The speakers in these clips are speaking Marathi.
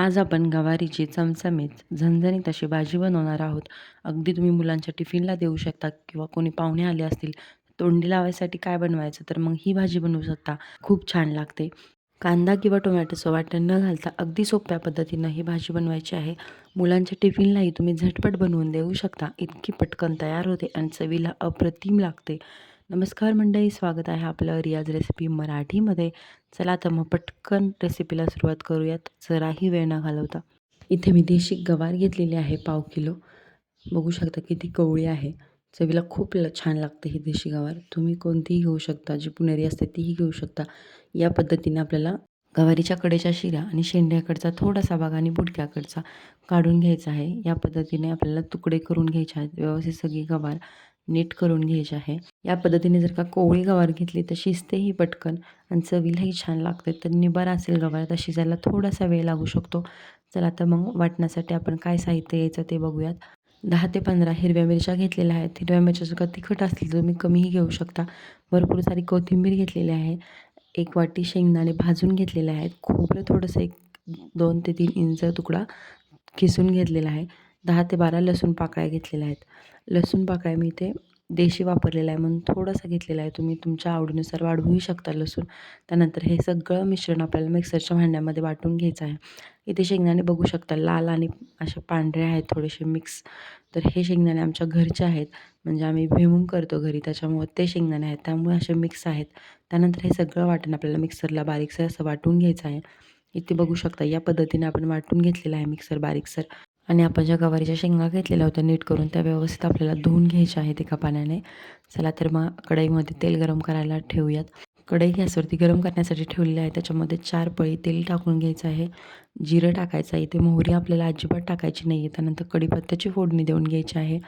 आज आपण गवारीची चमचमीत झणझणीत अशी भाजी बनवणार आहोत. अगदी तुम्ही मुलांच्या टिफिनला देऊ शकता किंवा कोणी पाहुणे आले असतील तोंडी लावायसाठी काय बनवायचं तर मग ही भाजी बनवू शकता. खूप छान लागते. कांदा किंवा टोमॅटोचं वाटण न घालता अगदी सोप्या पद्धतीनं ही भाजी बनवायची आहे. मुलांच्या टिफिनलाही तुम्ही झटपट बनवून देऊ शकता. इतकी पटकन तयार होते आणि चवीला अप्रतिम लागते. नमस्कार मंडळी स्वागत आहे आपलं रियाज रेसिपी मराठीमध्ये. चला तर मग पटकन रेसिपीला सुरुवात करूयात. जराही वेळ न घालवता. इथे मी देशी गवार घेतलेली आहे पाव किलो. बघू शकता किती कवळी आहे. चवीला खूप ल छान लागते ही देशी गवार. तुम्ही कोणतीही घेऊ शकता जी पुणेरी असते तीही घेऊ शकता. या पद्धतीने आपल्याला गवारीच्या कडेच्या शिरा आणि शेंड्याकडचा थोडासा भाग आणि बुटक्याकडचा काढून घ्यायचा आहे. या पद्धतीने आपल्याला तुकडे करून घ्यायचे आहेत. व्यवस्थित सगळी गवार नीट करून घ्यायची आहे. या पद्धतीने जर का कोवळी गवार घेतली तर शिजतेही पटकन आणि चवीलाही छान लागते. तर निबार असेल गवार तर शिजायला थोडासा वेळ लागू शकतो. चला आता मग वाटण्यासाठी आपण काय साहित्य यायचं ते बघूयात. दहा ते पंधरा हिरव्या मिरच्या घेतलेल्या आहेत. हिरव्या मिरच्या जर का तिखट असतील तर तुम्ही कमीही घेऊ शकता. भरपूर सारी कोथिंबीर घेतलेली आहे. एक वाटी शेंगदाणे भाजून घेतलेले आहेत. खोबरं थोडंसं एक दोन ते तीन इंच तुकडा खिसून घेतलेला आहे. दहा ते बारा लसूण पाकळ्या घेतलेल्या आहेत. लसूण पाकळ्या मी इथे देशी वापरलेला आहे म्हणून थोडासा घेतलेला आहे. तुम्ही तुमच्या आवडीनुसार वाढवूही शकता लसूण. त्यानंतर हे सगळं मिश्रण आपल्याला मिक्सरच्या भांड्यामध्ये वाटून घ्यायचं आहे. इथे शेंगदाणे बघू शकता. लाल आणि असे पांढरे आहेत थोडेसे मिक्स. तर हे शेंगदाणे आमच्या घरचे आहेत. म्हणजे आम्ही भिमूंग करतो घरी. त्याच्यामुळे ते शेंगदाणे आहेत. त्यामुळे असे मिक्स आहेत. त्यानंतर हे सगळं वाटण आपल्याला मिक्सरला बारीकसर असं वाटून घ्यायचं आहे. इथे बघू शकता. या पद्धतीने आपण वाटून घेतलेलं आहे मिक्सर बारीकसर. आणि आपण ज्या गवारीच्या शेंगा घेतलेल्या होत्या नीट करून त्या व्यवस्थित आपल्याला धुवून घ्यायच्या आहेत एका पाण्याने. चला तर मग कढईमध्ये तेल गरम करायला ठेवूयात. कढई गॅसवरती गरम करण्यासाठी ठेवलेली आहे. त्याच्यामध्ये चार पळी तेल टाकून घ्यायचं आहे. जिरं टाकायचं आहे. इथे मोहरी आपल्याला अजिबात टाकायची नाही आहे त्यानंतर कढीपत्त्याची फोडणी देऊन घ्यायची आहे.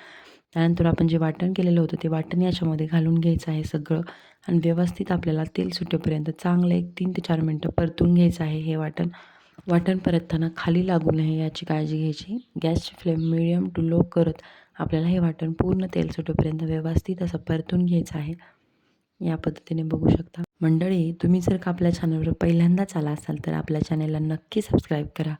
त्यानंतर आपण जे वाटण केलेलं होतं ते वाटण याच्यामध्ये घालून घ्यायचं आहे सगळं. आणि व्यवस्थित आपल्याला तेल सुटेपर्यंत चांगलं एक तीन ते चार मिनटं परतून घ्यायचं आहे हे वाटण. वाटण परतताना खाली लागू नये याची काळजी घ्यायची. गॅसची फ्लेम मिडियम टू लो करत आपल्याला हे वाटण पूर्ण तेल सुटेपर्यंत व्यवस्थित असं परतून घ्यायचं आहे. या पद्धतीने बघू शकता. मंडळी तुम्ही जर का आपल्या चॅनलवर पहिल्यांदाच आला असाल तर आपल्या चॅनलला नक्की सबस्क्राईब करा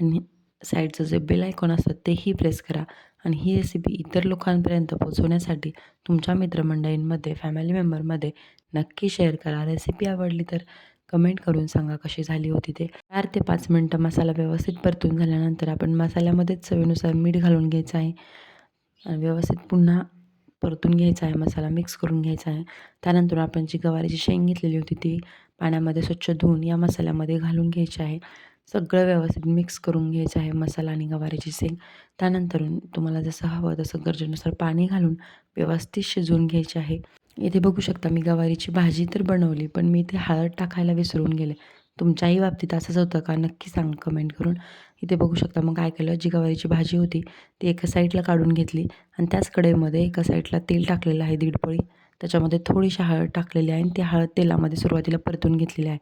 आणि साईडचं जे बेल आयकॉन असतं तेही प्रेस करा आणि ही रेसिपी इतर लोकांपर्यंत पोहोचवण्यासाठी तुमच्या मित्रमंडळींमध्ये फॅमिली मेंबरमध्ये नक्की शेअर करा. रेसिपी आवडली तर कमेंट करून सांगा कशी झाली होती ते. चार ते पाच मिनटं मसाला व्यवस्थित परतून झाल्यानंतर आपण मसाल्यामध्येच चवीनुसार मीठ घालून घ्यायचं आहे. आणि व्यवस्थित पुन्हा परतून घ्यायचा आहे मसाला मिक्स करून घ्यायचा आहे. त्यानंतर आपण जी गवारीची शेंग घेतलेली होती ती पाण्यामध्ये स्वच्छ धुवून या मसाल्यामध्ये घालून घ्यायची आहे. सगळं व्यवस्थित मिक्स करून घ्यायचं आहे मसाला आणि गवारीची शेंग. त्यानंतर तुम्हाला जसं हवं तसं गरजेनुसार पाणी घालून व्यवस्थित शिजवून घ्यायचे आहे. इथे बघू शकता मी गवारीची भाजी तर बनवली पण मी इथे हळद टाकायला विसरून गेले. तुमच्याही बाबतीत असंच होतं का? नक्की सांग कमेंट करून. इथे बघू शकता मग काय केलं? जी गवारीची भाजी होती ती एका साईडला काढून घेतली आणि त्याच कढईमध्ये एका साईडला तेल टाकलेलं आहे दीड पोळी त्याच्यामध्ये थोडीशी हळद टाकलेली आहे आणि ती हळद तेलामध्ये सुरुवातीला परतून घेतलेली आहे.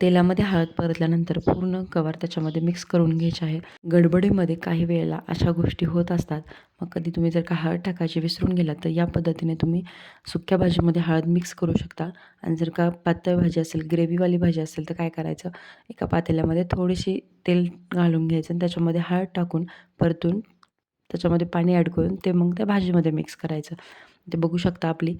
तेलामध्ये हळद परतल्यानंतर पूर्ण कवर त्याच्यामध्ये मिक्स करून घ्यायचे आहे. गडबडीमध्ये काही वेळेला अशा गोष्टी होत असतात. मग कधी तुम्ही जर का हळद टाकायची विसरून गेलात तर या पद्धतीने तुम्ही सुक्या भाजीमध्ये हळद मिक्स करू शकता. आणि जर का पातळ भाजी असेल ग्रेव्हीवाली भाजी असेल तर काय करायचं? एका पातेल्यामध्ये थोडीशी तेल घालून घ्यायचं आणि त्याच्यामध्ये हळद टाकून परतून त्याच्यामध्ये पाणी ॲड करून ते मग त्या भाजीमध्ये मिक्स करायचं. ते बघू शकता आपली.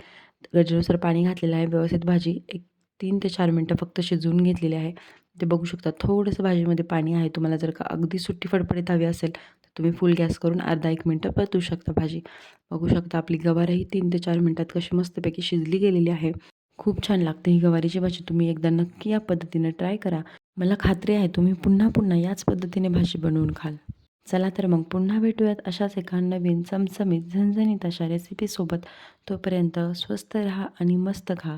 गरजेनुसार पाणी घातलेलं आहे. व्यवस्थित भाजी एक तीन ते चार मिनटं फक्त शिजवून घेतलेले आहे. ते बघू शकता थोडंसं भाजीमध्ये पाणी आहे. तुम्हाला जर का अगदी सुट्टी फडफडीत हवी असेल तर तुम्ही फुल गॅस करून अर्धा एक मिनटं परतू शकता भाजी. बघू शकता आपली गवारही तीन ते चार मिनटात कशी मस्तपैकी शिजली गेलेली आहे. खूप छान लागते ही गवारीची भाजी. तुम्ही एकदा नक्की या पद्धतीने ट्राय करा. मला खात्री आहे तुम्ही पुन्हा पुन्हा याच पद्धतीने भाजी बनवून खाल. चला तर मग पुन्हा भेटूयात अशाच एका नवीन चमचमीत झणझणीत अशा रेसिपीसोबत तोपर्यंत स्वस्त राहा आणि मस्त खा.